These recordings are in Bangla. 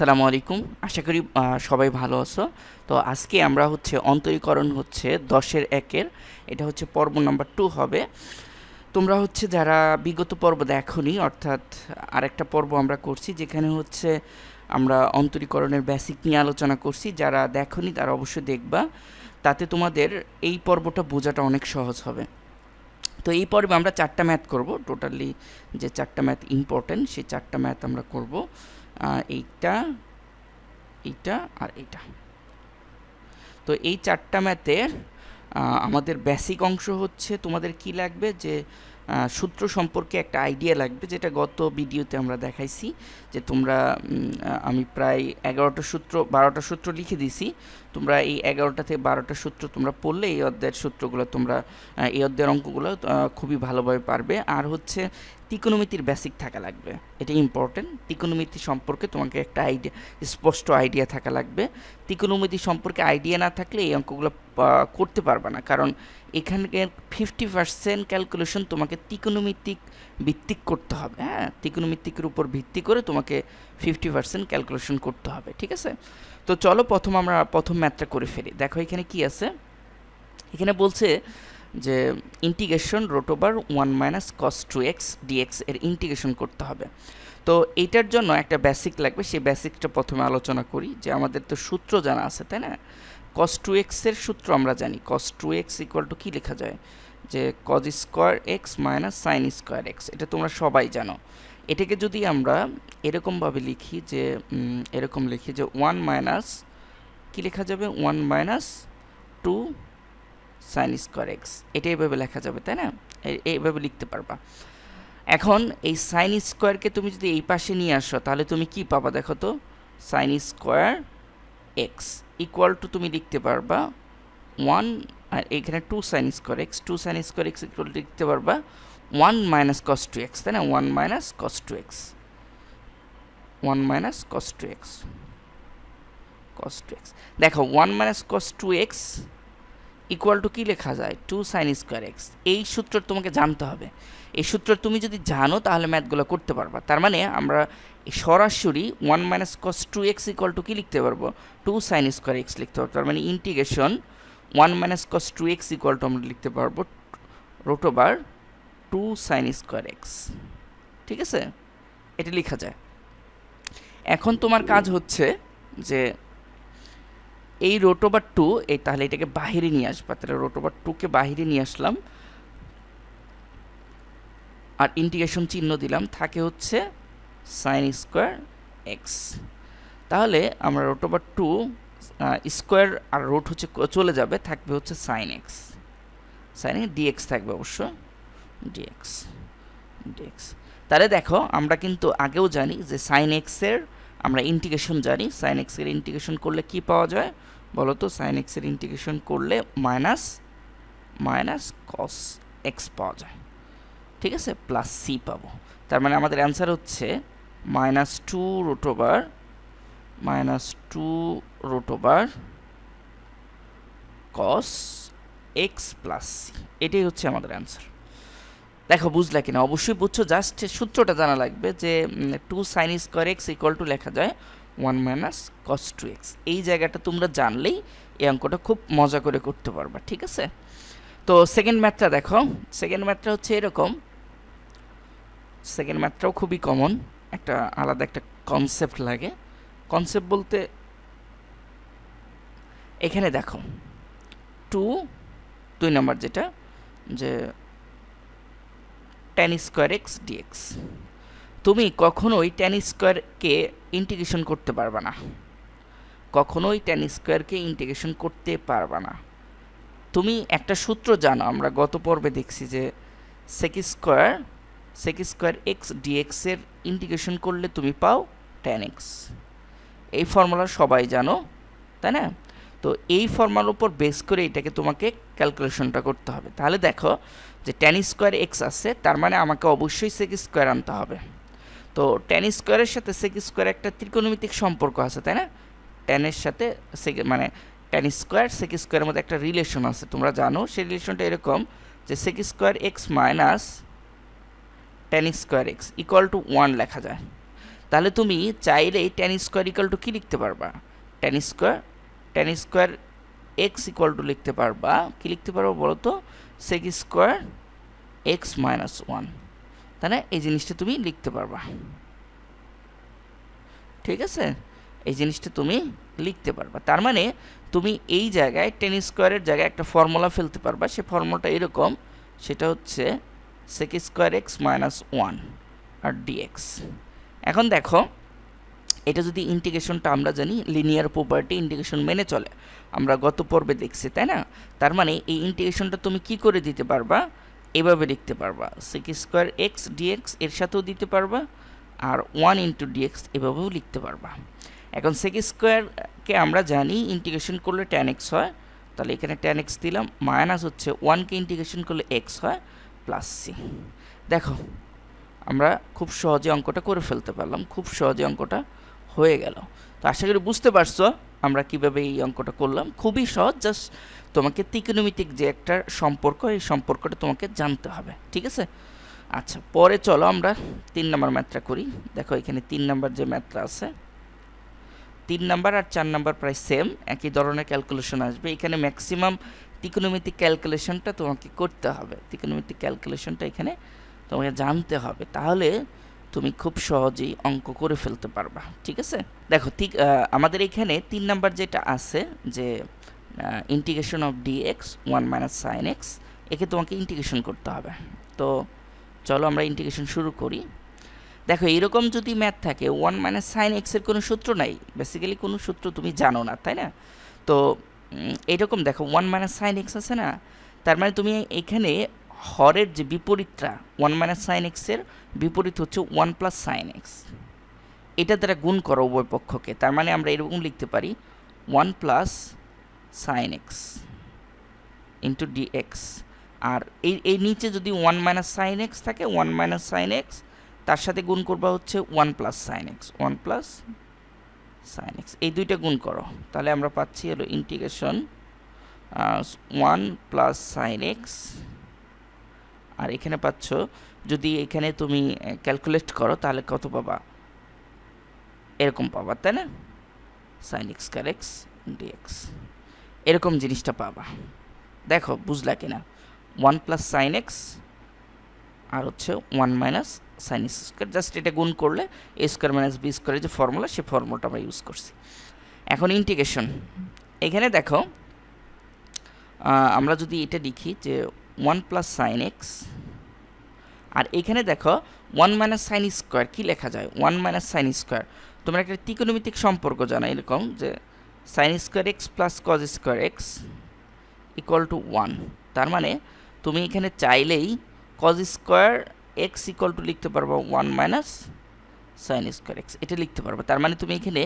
আসসালামু আলাইকুম। আশা করি সবাই ভালো আছো। তো আজকে আমরা হচ্ছে অন্তরীকরণ হচ্ছে দশের একের। এটা হচ্ছে পর্ব নাম্বার টু হবে। তোমরা হচ্ছে যারা বিগত পর্ব দেখোনি, অর্থাৎ আরেকটা পর্ব আমরা করছি, যেখানে হচ্ছে আমরা অন্তরীকরণের বেসিক নিয়ে আলোচনা করছি। যারা দেখোনি, তারা অবশ্যই দেখবা। তাতে তোমাদের এই পর্বটা বোঝাটা অনেক সহজ হবে। তো এই পর্বে আমরা চারটা ম্যাথ করব। টোটালি যে চারটা ম্যাথ ইম্পর্টেন্ট সেই চারটা ম্যাথ আমরা করব। এইটা এইটা আর এইটা। তো এই চারটা ম্যাথের আমাদের বেসিক অংশ হচ্ছে তোমাদের কি লাগবে? যে সূত্র সম্পর্কে একটা আইডিয়া লাগবে, যেটা গত ভিডিওতে আমরা দেখাইছি, যে তোমরা আমি প্রায় এগারোটা সূত্র, বারোটা সূত্র লিখে দিছি তোমরা এই এগারোটা থেকে বারোটা সূত্র তোমরা পড়লে এই অধ্যায়ের সূত্রগুলো তোমরা এই অধ্যায়ের অঙ্কগুলো খুবই ভালোভাবে পারবে। আর হচ্ছে ত্রিকোণমিতির বেসিক থাকা লাগবে। এটা ইম্পর্টেন্ট ত্রিকোণমিতি সম্পর্কে তোমাকে একটা আইডিয়া স্পষ্ট আইডিয়া থাকা লাগবে। ত্রিকোণমিতি সম্পর্কে আইডিয়া না থাকলে এই অঙ্কগুলো করতে পারবে না। কারণ এখানে ফিফটি পার্সেন্ট ক্যালকুলেশন তোমাকে ত্রিকোণমিতিক ভিত্তিক করতে হবে হ্যাঁ? ত্রিকোণমিতিকের উপর ভিত্তি করে তোমাকে ফিফটি পার্সেন্ট ক্যালকুলেশন করতে হবে, ঠিক আছে? তো চলো প্রথম আমরা প্রথম ম্যাথটা করে ফেলি। দেখো এখানে কি আছে? এখানে বলছে যে integration root one minus cos two x d x এর ইন্টিগ্রেশন করতে হবে। তো এইটার জন্য একটা বেসিক লাগবে, সেই বেসিকটা প্রথমে আলোচনা করি, যে আমাদের তো সূত্র জানা আছে, তাই না? কস টু এক্সের সূত্র আমরা জানি। Cos two x equal to কী লেখা যায়? যে cos square x minus sine square x এটা তোমরা সবাই জানো। এটাকে যদি আমরা এরকমভাবে লিখি যে এরকম লিখি যে ওয়ান মাইনাস কী লেখা যাবে? One minus two sine square x এটা এইভাবে লেখা যাবে, তাই না? এই- এইভাবে লিখতে পারবা। এখন এই সাইন স্কোয়ারকে তুমি যদি এই পাশে নিয়ে আসো, তাহলে তুমি কি পাবা দেখো তো? Sine square x equal to তুমি লিখতে পারবা ওয়ান আর এখানে two sine square x two sine square x equal লিখতে পারবা one minus cos two x তাই না? One minus cos two x one minus cos two x cos two x দেখো one minus cos two x equal to কী লেখা যায়? টু সাইন স্কোয়ার এক্স এই সূত্র তোমাকে জানতে হবে। এই সূত্র তুমি যদি জানো, তাহলে ম্যাথগুলো করতে পারবা। তার মানে আমরা সরাসরি one minus cos two x equal to কী লিখতে পারব? টু সাইন স্কোয়ার এক্স লিখতে পারব। তার মানে integration one minus cos two x equal to আমরা লিখতে পারব root over two sine square x ঠিক আছে? এটা লেখা যায়। এখন তোমার কাজ হচ্ছে যে এই রোটোবার টু এই তাহলে এটাকে বাহিরে নিয়ে আসবা। তাহলে রোটোবার টুকে বাহিরে নিয়ে আসলাম। আর ইন্টিগ্রেশন চিহ্ন দিলাম, থাকে হচ্ছে সাইন স্কোয়ার এক্স তাহলে আমরা রোটোবার টু স্কোয়ার আর রোট হচ্ছে চলে যাবে, থাকবে হচ্ছে সাইন এক্স সাইন ডিএক্স থাকবে অবশ্য। ডিএক্স ডিএক্স তাহলে দেখো, আমরা কিন্তু আগেও জানি যে সাইন এক্সের আমরা ইন্টিগ্রেশন জানি সাইন এক্সের ইন্টিগ্রেশন করলে কি পাওয়া যায়? বলো তো সাইন এক্সের ইন্টিগ্রেশন করলে মাইনাস মাইনাস কস এক্স পাওয়া যায়। ঠিক আছে? প্লাস সি পাবো। তার মানে আমাদের অ্যান্সার হচ্ছে minus two root over minus two root over cos x plus C এটাই হচ্ছে আমাদের অ্যান্সার দেখো, বুঝলে কিনা, অবশ্যই বুঝছ জাস্ট সূত্রটা জানা লাগবে যে two sine square x equal to লেখা যায় one minus cos two x এই জায়গাটা তোমরা জানলেই এই অঙ্কটা খুব মজা করে করতে পারবা, ঠিক আছে? তো সেকেন্ড ম্যাথটা দেখো সেকেন্ড ম্যাথটা হচ্ছে এরকম। সেকেন্ড ম্যাথটাও খুবই কমন একটা আলাদা একটা কনসেপ্ট লাগে। কনসেপ্ট বলতে এখানে দেখো টু দুই নম্বর যেটা, যে টেন স্কোয়ার এক্স ডিএক্স তুমি কখনোই টেন স্কোয়ারকে ইন্টিগ্রেশন করতে পারবে না। কখনোই টেন স্কোয়ারকে ইন্টিগ্রেশন করতে পারবে না। তুমি একটা সূত্র জানো, আমরা গত পর্বে দেখছি যে sec square sec square x ডিএক্সের integration করলে তুমি পাও টেন এক্স এই ফর্মুলা সবাই জানো, তাই না? তো এই ফর্মুলার উপর বেস করে এটাকে তোমাকে ক্যালকুলেশনটা করতে হবে। তাহলে দেখো যে টেন স্কোয়ার এক্স আছে, তার মানে আমাকে অবশ্যই সেক স্কোয়ার আনতে হবে। তো টেন স্কোয়ারের সাথে সেক স্কোয়ার একটা ত্রিকোণমিতিক সম্পর্ক আছে, তাই না? টেনের সাথে সেক মানে টেন স্কোয়ার সেক স্কোয়ারের মধ্যে একটা রিলেশন আছে। তোমরা জানো সেই রিলেশনটা এরকম যে sec square x minus tan square x equal to one লেখা যায়। তাহলে তুমি চাইলেই টেন স্কোয়ার ইকাল টু কী লিখতে পারবা? Tan square tan square x equal to লিখতে পারবা। কী লিখতে পারব বলো তো sec square x minus one তাহলে এই জিনিসটা তুমি লিখতে পারবা। ঠিক আছে? এই জিনিসটা তুমি লিখতে পারবা। তার মানে তুমি এই জায়গায় টেন স্কোয়ারের জায়গায় একটা ফর্মুলা ফেলতে পারবা। সে ফর্মুলাটা এরকম, সেটা হচ্ছে sec square x minus one আর ডিএক্স এখন দেখো এটা যদি ইন্টিগ্রেশনটা আমরা জানি লিনিয়ার প্রপার্টি ইন্টিগ্রেশন মেনে চলে। আমরা গত পর্বে দেখছি, তাই না? তার মানে এই ইন্টিগ্রেশনটা তুমি কি করে দিতে পারবা? এভাবে লিখতে পারবা। সেক স্কোয়ার এক্স ডিএক্স এর সাথেও দিতে পারবা আর ওয়ান ইন্টু ডিএক্স এভাবেও লিখতে পারবা। এখন সেক স্কোয়ারকে আমরা জানি ইন্টিগ্রেশন করলে ট্যান এক্স হয়, তাহলে এখানে ট্যান এক্স দিলাম মাইনাস হচ্ছে ওয়ানকে ইন্টিগ্রেশন করলে এক্স হয় প্লাস সি দেখো, আমরা খুব সহজে অঙ্কটা করে ফেলতে পারলাম, খুব সহজে অঙ্কটা হয়ে গেল। তো আশা করি বুঝতে পারছ আমরা কীভাবে এই অঙ্কটা করলাম। খুবই সহজ জাস্ট তোমাকে তিকোনোমিতিক যে একটা সম্পর্ক, এই সম্পর্কটা তোমাকে জানতে হবে, ঠিক আছে? আচ্ছা পরে চলো আমরা তিন নম্বর ম্যাথটা করি। দেখো এখানে তিন নম্বর যে ম্যাথটা আছে, তিন নাম্বার আর চার নাম্বার প্রায় সেম একই ধরনের ক্যালকুলেশন আসবে। এখানে ম্যাক্সিমাম ত্রিকোণমিতিক ক্যালকুলেশনটা তোমাকে করতে হবে। ত্রিকোণমিতিক ক্যালকুলেশনটা এখানে তোমাকে জানতে হবে। তাহলে তুমি খুব সহজেই অঙ্ক করে ফেলতে পারবা, ঠিক আছে? দেখো, ঠিক আমাদের এখানে তিন নাম্বার যেটা আছে যে integration of d x one minus sine x একে তোমাকে ইন্টিগ্রেশন করতে হবে। তো চলো আমরা ইন্টিগ্রেশন শুরু করি। দেখো, এরকম যদি ম্যাথ থাকে ওয়ান মাইনাস সাইন এক্সের কোনো সূত্র নাই। বেসিক্যালি কোনো সূত্র তুমি জানো না, তাই না? তো এরকম দেখো ওয়ান মাইনাস সাইন এক্স আছে না? তার মানে তুমি এখানে হরের যে বিপরীতটা ওয়ান মাইনাস সাইন এক্সের বিপরীত হচ্ছে ওয়ান প্লাস সাইন এক্স এটা দ্বারা গুণ করো উভয় পক্ষকে, তার মানে আমরা এরকম লিখতে পারি one plus sine x into d x আর এই এই নিচে যদি ওয়ান মাইনাস সাইন এক্স থাকে ওয়ান মাইনাস সাইন এক্স তার সাথে গুণ করবা হচ্ছে one plus sine x one plus sine x এই দুইটা গুণ করো, তাহলে আমরা পাচ্ছি হলো integration one plus sine x আর এখানে পাচ্ছ, যদি এখানে তুমি ক্যালকুলেট করো, তাহলে কত পাবা? এরকম পাবা, তাই না? সাইন এক্স কার এক্স ডিএক্স এরকম জিনিসটা পাবা। দেখো, বুঝলা কিনা? ওয়ান প্লাস সাইন এক্স আর হচ্ছে one minus sine x square just এটা গুণ করলে এ স্কোয়ার মাইনাস বি স্কোয়ারের যে ফর্মুলা সে ফর্মুলাটা আমরা ইউজ করছি। এখন ইন্টিগ্রেশন এখানে দেখো আমরা যদি এটা লিখি যে ওয়ান প্লাস সাইন এক্স আর এখানে দেখো ওয়ান মাইনাস সাইন স্কোয়ার কী লেখা যায়? ওয়ান মাইনাস সাইন স্কোয়ার তোমরা একটা ত্রিকোণমিতিক সম্পর্ক জানো এরকম যে sine square x plus cos square x equal to one তার মানে তুমি এখানে চাইলেই cos square x equal to লিখতে পারব one minus sine square x এটা লিখতে পারব। তার মানে তুমি এখানে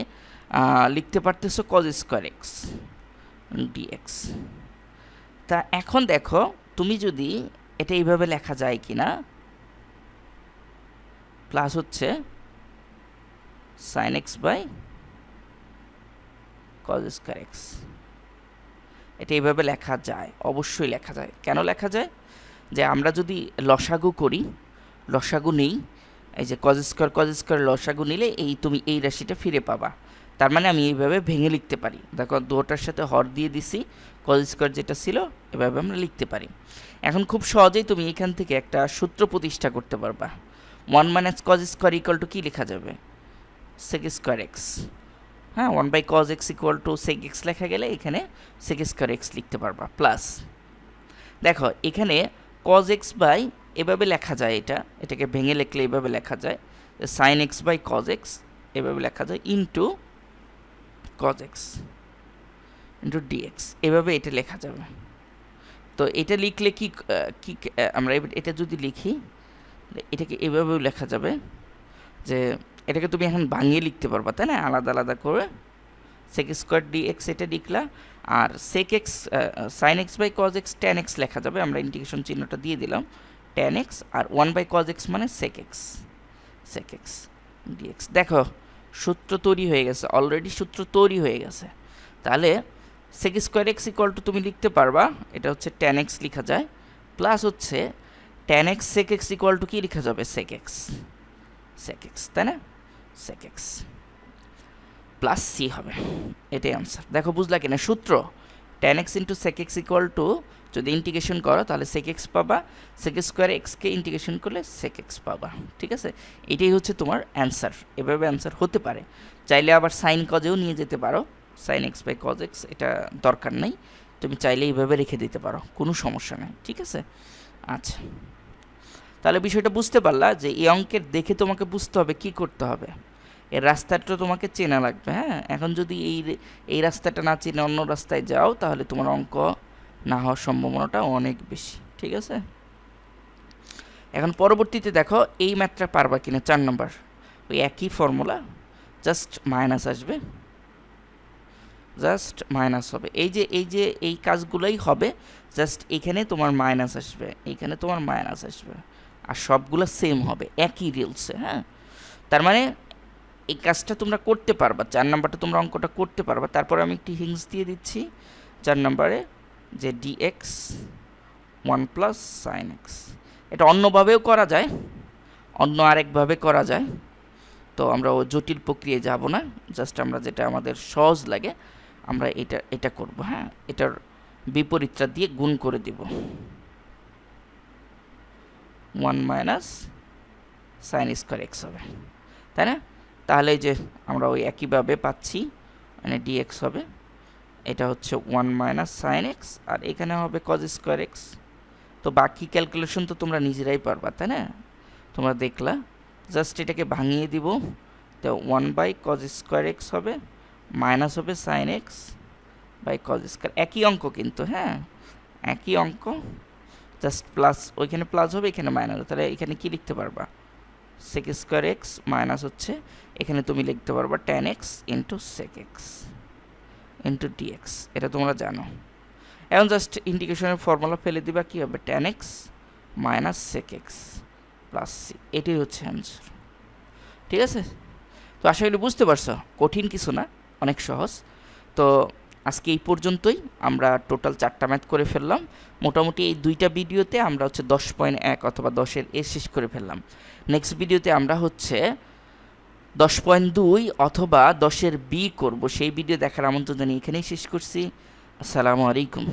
লিখতে পারতেছো কজ স্কোয়ার এক্স ডিএক্স তা এখন দেখো তুমি যদি এটা এইভাবে লেখা যায় কি না প্লাস হচ্ছে sine x by cos square x এটা এইভাবে লেখা যায়, অবশ্যই লেখা যায়। কেন লেখা যায়? যে আমরা যদি লসাগু করি, লসাগু নেই, এই যে কজ স্কোয়ার কজ স্কোয়ার লসাগু নিলে এই তুমি এই রাশিটা ফিরে পাবা। তার মানে আমি এইভাবে ভেঙে লিখতে পারি। দেখো দুটার সাথে হর দিয়ে দিছি কজ স্কোয়ার যেটা ছিল, এভাবে আমরা লিখতে পারি। এখন খুব সহজেই তুমি এখান থেকে একটা সূত্র প্রতিষ্ঠা করতে পারবা। One minus cos square equal to কী লেখা যাবে? সেক স্কোয়ার এক্স হ্যাঁ one by cos x equal to sec x লেখা গেলে এখানে সেক স্কোয়ার এক্স লিখতে পারবা প্লাস দেখো, এখানে কজ এক্স বাই এভাবে লেখা যায় এটা, এটাকে ভেঙে লিখলে এভাবে লেখা যায়। Sine x by cos x এভাবে লেখা যায় into cos x into dx এভাবে এটা লেখা যাবে। তো এটা লিখলে কি কি, আমরা এটা যদি লিখি, এটাকে এভাবেও লেখা যাবে যে এটাকে তুমি এখন ভাঙিয়ে লিখতে পারবা, তাই না? আলাদা আলাদা করে সেক স্কোয়ার ডি এক্স এটা লিখলা, আর sec x sine x by cos x tan x লেখা যাবে। আমরা ইন্টিগ্রেশন চিহ্নটা দিয়ে দিলাম টেন এক্স আর ওয়ান বাই কজ এক্স মানে sec x sec x dx দেখো সূত্র তৈরি হয়ে গেছে অলরেডি সূত্র তৈরি হয়ে গেছে। তাহলে sec square x equal to তুমি লিখতে পারবা, এটা হচ্ছে টেন এক্স লেখা যায় প্লাস হচ্ছে tan x sec x equal to কী লেখা যাবে? সেক এক্স সেক এক্স তাই না? সেক এক্স প্লাস সি হবে, এটাই আনসার দেখো, বুঝলা কিনা সূত্র? Tan x into sec x equal to যদি ইন্টিগ্রেশন করো, তাহলে সেক এক্স পাবা। সেক স্কোয়ার এক্সকে ইন্টিগ্রেশন করলে সেক এক্স পাবা, ঠিক আছে? এটাই হচ্ছে তোমার অ্যান্সার এভাবে অ্যান্সার হতে পারে। চাইলে আবার সাইন কজেও নিয়ে যেতে পারো। Sine x by cos x এটা দরকার নেই। তুমি চাইলে এইভাবে রেখে দিতে পারো, কোনো সমস্যা নেই, ঠিক আছে? আচ্ছা। তাহলে বিষয়টা বুঝতে পারলা যে এই অঙ্কের দেখে তোমাকে বুঝতে হবে কি করতে হবে। এর রাস্তাটা তোমাকে চেনা লাগবে হ্যাঁ? এখন যদি এই এই রাস্তাটা না চেনে অন্য রাস্তায় যাও, তাহলে তোমার অঙ্ক না হওয়ার সম্ভাবনাটা অনেক বেশি, ঠিক আছে? এখন পরবর্তীতে দেখো, এই ম্যাথটা পারবা কিনা, চার নম্বর। ওই একই ফর্মুলা, জাস্ট মাইনাস আসবে। জাস্ট মাইনাস হবে। এই যে এই যে, এই কাজগুলোই হবে, জাস্ট এখানে তোমার মাইনাস আসবে এইখানে তোমার মাইনাস আসবে। আর সবগুলো সেম হবে, একই রিলসে হ্যাঁ? তার মানে এই কাজটা তোমরা করতে পারবা, চার নাম্বারটা তোমরা অঙ্কটা করতে পারবা। তারপরে আমি একটি হিংস দিয়ে দিচ্ছি, চার নাম্বারে। যে dx one plus sine x এটা অন্যভাবেও করা যায়, অন্য আরেকভাবে করা যায়। তো আমরা ও জটিল প্রক্রিয়ায় যাব না জাস্ট আমরা যেটা আমাদের সহজ লাগে, আমরা এটা এটা করব হ্যাঁ? এটার বিপরীতটা দিয়ে গুণ করে দিব। One minus sine square x হবে, তাই না? তাহলে যে আমরা ওই একইভাবে পাচ্ছি মানে ডিএক্স হবে। এটা হচ্ছে ওয়ান মাইনাস সাইন এক্স আর এখানে হবে কজ স্কোয়ার এক্স তো বাকি ক্যালকুলেশন তো তোমরা নিজেরাই পারবা, তাই না? তোমরা দেখলা জাস্ট এটাকে ভাঙিয়ে দিব। তো one by cos square x হবে মাইনাস হবে sine x by cos square একই অঙ্ক কিন্তু হ্যাঁ? একই অঙ্ক জাস্ট প্লাস ওইখানে প্লাস হবে, এখানে মাইনাস তাহলে এখানে কি লিখতে পারবা? সেক স্কোয়ার এক্স মাইনাস হচ্ছে, এখানে তুমি লিখতে পারবা tan x into sec x into dx এটা তোমরা জানো। এখন জাস্ট ইন্ডিকেশনের ফর্মুলা ফেলে দিবা, কী হবে? Tan x minus sec x plus c এটাই হচ্ছে অ্যান্সার ঠিক আছে? তো আশা করি বুঝতে পারছ, কঠিন কিছু না, অনেক সহজ। তো আজকে এই পর্যন্তই, আমরা টোটাল চারটা ম্যাথ করে ফেললাম। মোটামুটি এই দুইটা ভিডিওতে আমরা হচ্ছে দশ পয়েন্ট এক অথবা দশের এ শেষ করে ফেললাম। নেক্সট ভিডিওতে আমরা হচ্ছে দশ পয়েন্ট দুই অথবা দশের বি করব। সেই ভিডিও দেখার আমন্ত্রণ জানিয়ে এখানেই শেষ করছি। আসসালামু আলাইকুম।